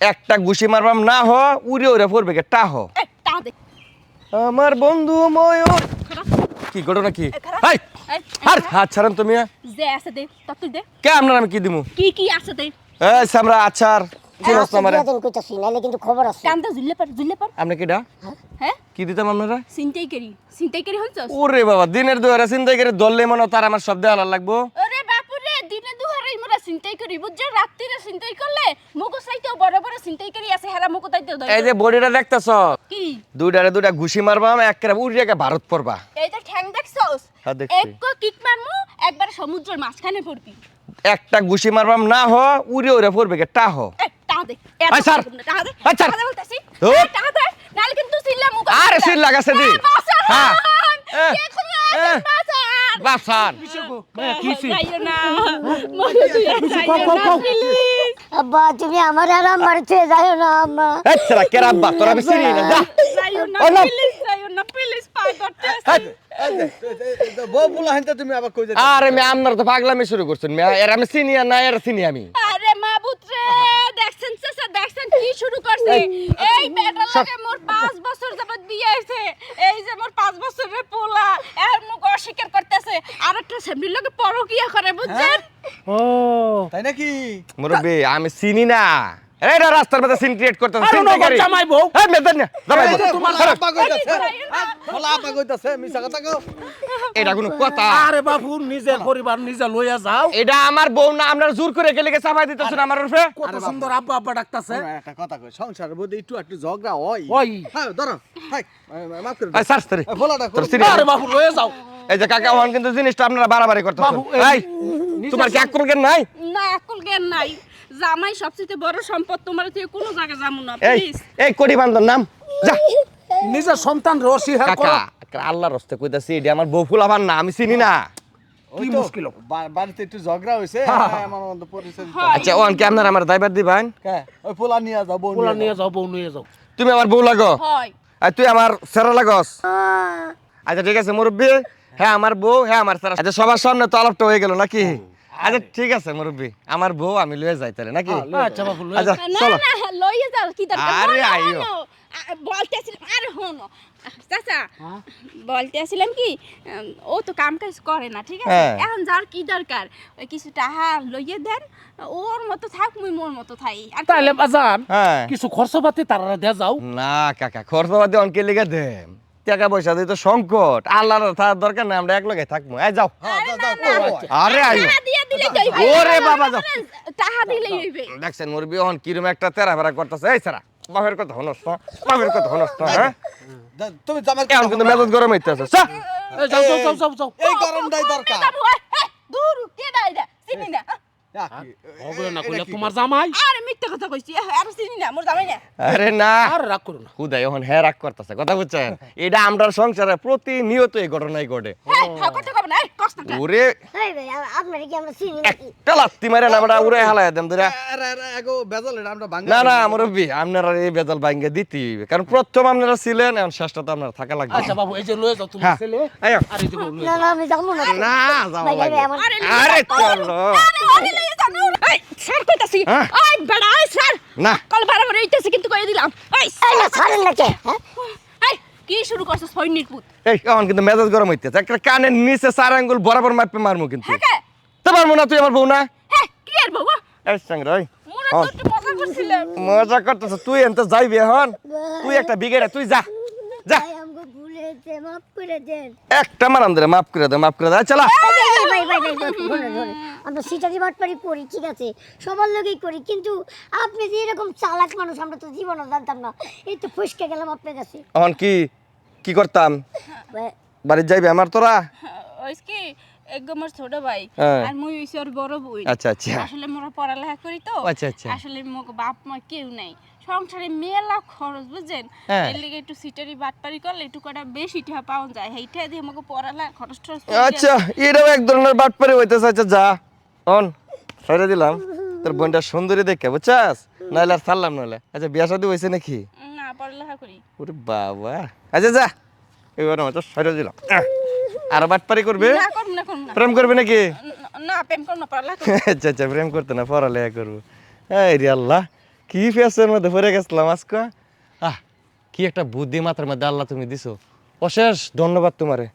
একটা ঘুষি মারবাম না হ উড়ে উড়ে পড়বে কে টা হ। আমার বন্ধু ময়ূর। কি ঘটনা কি? হাই আর হাত ছাড়েন তুমি যে আছে দে তত দে। কে আপনার আমি কি দিমু? কি কি আছে দে। এই সামরা আচার চিনস তো আমারে দিন কইতাছি নাইলে কিন্তু খবর আছে। কান্দা ঝুললে পার ঝুললে পার। আপনি কিডা হ্যাঁ। কি দিতাম আপনারা? চিন্তাই করি চিন্তাই করি হনছস ওরে বাবা দিনের দুয়ারে চিন্তা করে দললে মনে তার আমার শব্দ আলার লাগবো আরে বাপুরে দিনে দুহারে মোরা চিন্তাই করি বুঝছ? রাত্রিরে চিন্তাই করলে মুগো সাইতেও বড় বড় চিন্তাই করি আছে হেরা মুগো তাইতেও দই এই যে বডিটা দেখতেছ? কি? দুইটারে দুইটা ঘুষি মারবাম একেবারে উড়ে একে ভারত পড়বা এই যে ঠ্যাং দেখছস? হ্যাঁ। এক কিক মারমু একবার সমুদ্রের মাঝখানে পড়বি। একটা ঘুষি মারবাম না হ উড়ে উড়ে পড়বে কে টা হ। টা দে এই স্যার। এই স্যার। বলতাছি। টা দে নালে কিন্তু সিল্লা মুগো আরে সিল লাগাছে দি। হ্যাঁ। বাসান যাইও যাইও আব্বা তুমি আমার আর আমার চেয়ে যাও না আম্মা। তোর না যা। যাইও না প্লিজ যাইও না প্লিজ করতে আরে মে আপনার তো পাগলামি শুরু করছেন মে এর আমি চিনি না এর চিনি আমি। আরে মাবুত রে দেখছেন চাচা দেখছেন কি শুরু করছে? এই বেটার লাগে মোর পাঁচ বছর যাবত বিয়ে হয়েছে এই যে মোর পাঁচ বছরের পোলা এর মুখ অস্বীকার করতেছে আর একটা লোকে পরকিয়া করে বুঝছেন? ও। তাই নাকি? মুরব্বি আমি চিনি না। এইটা রাস্তার মধ্যে সিন ক্রিয়েট করতেছে আরে নগর জামাই বউ। এই মেদেন না জামাই বউ। তোমার ছাড়ো। আব্বা কইতাছে। বলা আব্বা কইতাছে মিছা কথা কও। এটা কোনো কথা। আরে বাবু নিজের পরিবার নিজে লইয়া যাও। এটা আমার বউ না আপনার জোর করে গেলে চাপাই দিতেছেন আমার উপরে? কত সুন্দর আব্বা আব্বা ডাকতাছে। একটা কথা কই সংসারের মধ্যে একটু একটু ঝগড়া হয়। ওই। হ্যাঁ ধরো হাই মাফ করে এই বলাটা চিনি আরে বাবু লইয়া যাও। এই যে কাকা ওহান কিন্তু জিনিসটা আপনারা বাড়াবাড়ি করতেছেন। বাবু, এই- তোমার কি আকল জ্ঞান নাই? না আকুল জ্ঞান নাই। জামাই সবচেয়ে বড় সম্পদ তোমার থেকে কোনো যাব না এই প্লিজ এই কোটি বান্ধব নাম। যা। নিজের সন্তান রসি হার কাকা আল্লাহর রস্তে কইতাছি এটা আমার বউ ফুলাবার না আমি চিনি না। কি মুশকিল? বাড়িতে একটু ঝগড়া হইছে আমার মধ্যে পরিচয় হ্যাঁ। আচ্ছা ওহান কি আপনার আমার দায়বার দিবেন? কে ওই পোলা নিয়ে যাও বউ পোলা নিয়ে নিয়ে যাও। বউ নিয়ে যাও। তুমি আমার বউ লাগো? হয়। আর তুই আমার সেরা লাগস? আচ্ছা ঠিক আছে মুরব্বী। হ্যাঁ আমার বউ হ্যাঁ আমার সেরা আচ্ছা সবার সামনে তো আলাপটা হয়ে গেল নাকি? আচ্ছা ঠিক আছে মুরব্বী। আমার বউ আমি লয়ে যাই তাহলে নাকি? আচ্ছা বাবু আচ্ছা চলো। লইয়ে যাও কি দরকার? আরে বলো, আইয়ো। বলো। আ- বলতেছিলাম আরে হনো চাচা বলতেছিলাম কি ও তো কাম কাজ করে না ঠিক আছে? হ্যাঁ। এখন যার কি দরকার ওই কিছু টাকা লইয়ে দেন ওর মতো থাক মুই মোর মতো থাই। আর বাজান হ্যাঁ। কিছু খরচপাতি তারা দেয়া যাও। না কাকা খরচ বাদে অনকে লেগে দে টাকা পয়সা দিয়ে তো সংকট আল্লাহর থাকার দরকার না আমরা এক লগে থাকব এই যাও হ্যাঁ। আরে হইবে। ওরে বাবা যাও টাকা দিলেই হইবে দেখছেন মুরব্বী অহন কিরম একটা তেরা ফেরা করতেছে এই সারা বাপের কথা হনস না বাপের কথা হনস না হ্যাঁ তুমি জামাই এখন কিন্তু মেজাজ গরম হইতেছে চা এই যাও যাও যাও যাও এই দরকার যাব, এই, এই, দূর কে দাই দা চিনি না কি- হবে না এটা তোমার জামাই আরে মিথ্যা কথা কইছি আর চিনি না মোর জামাই না। আরে না। আর রাগ করো না। হুদাই এখন হ্যাঁ রাগ করতেছে কথা বুঝছেন? এটা আমরা সংসারে প্রতিনিয়ত এই ঘটনাই ঘটে। কথা কব না ওরে। এই ভাই আ- আপনারা কি আমরা চিনি নাকি? একটা লাত্তি মারে না আমরা উড়ে হালাই দেন ধরে আরে, আরে, এগো বেজাল এটা আমরা বাঙালি। না না মুরব্বী আপনারা এই বেজাল হইবে। কারণ প্রথম আপনারা ছিলেন এখন শেষটা তো আপনারা থাকা লাগবে। আচ্ছা বাবু এই যে লয়ে যাও তুমি হ্যাঁ। ছেলে। আর যে না। না আমি যাব না। না আরে আরে চলো। আরে এই কইতাছি হ্যাঁ? বেড়া এই স্যার না কল বারবার এইতাছি কিন্তু কই দিলাম এই এই না ছাড়েন না কে হ্যাঁ? এই কি শুরু করছস ফইনির পুত এই এখন কিন্তু মেজাজ গরম হইতেছে একটা কানের নিচে চার আঙ্গুল বরাবর মাপে মারমু কিন্তু হ্যাঁ কে তো পারব না তুই আমার বউ না হ্যাঁ কি আর বাবা এই সঙ্গে ওই তো মজা করতেছ তুই এনতে যাইবি এখন তুই একটা বিগেরে তুই যা যা একটা মারাম দে মাফ করে দে মাফ করে দে চলা আমরা সিটারি বাটপারি করি ঠিক আছে? সবার লোকেই করি কিন্তু আপনি যে এরকম চালাক মানুষ আমরা তো জীবনও জানতাম না। এই তো ফুসকে গেলাম আপনার কাছে। এখন কি কি করতাম? বাড়ি যাইবি আমার তোরা? ওই কি একদম ছোট ভাই হ্যাঁ। আর মুই হইছি ওর বড় বই। আচ্ছা আচ্ছা। আসলে মোরা পড়ালেখা করি তো আচ্ছা, আচ্ছা। আসলে মোর বাপ মা কেউ নাই। সংসারে মেলা খরচ বুঝছেন? হ্যাঁ। এর লিগে একটু সিটারি বাটপারি করলে একটু কটা বেশি টাকা পাওয়া যায়। সেইটা দিয়ে আমাকে পড়ালেখা খরচ টরচ আচ্ছা এটাও এক ধরনের বাটপারি হইতেছে আচ্ছা যা। অন ছেড়ে দিলাম। তোর বোনটা সুন্দরী দেখে বুঝছাস? নাহলে আর ছাড়লাম নাহলে আচ্ছা বিয়া শাদী হয়েছে নাকি? না পড়ালেখা করি। ওরে বাবা। আচ্ছা যা। এবার আমার তো ছেড়ে দিলাম। আর বাটপারি করবে? করুন না করুন প্রেম করবে নাকি? না, প্রেম করুন না পড়ালেখা। আচ্ছা আচ্ছা প্রেম করতে না পড়ালেখা করব। এই রে আল্লাহ কি ফেসের মধ্যে পড়ে গেছিলাম আজকে? আহ কি একটা বুদ্ধি মাথার মধ্যে আল্লাহ তুমি দিছো। অশেষ ধন্যবাদ তোমারে।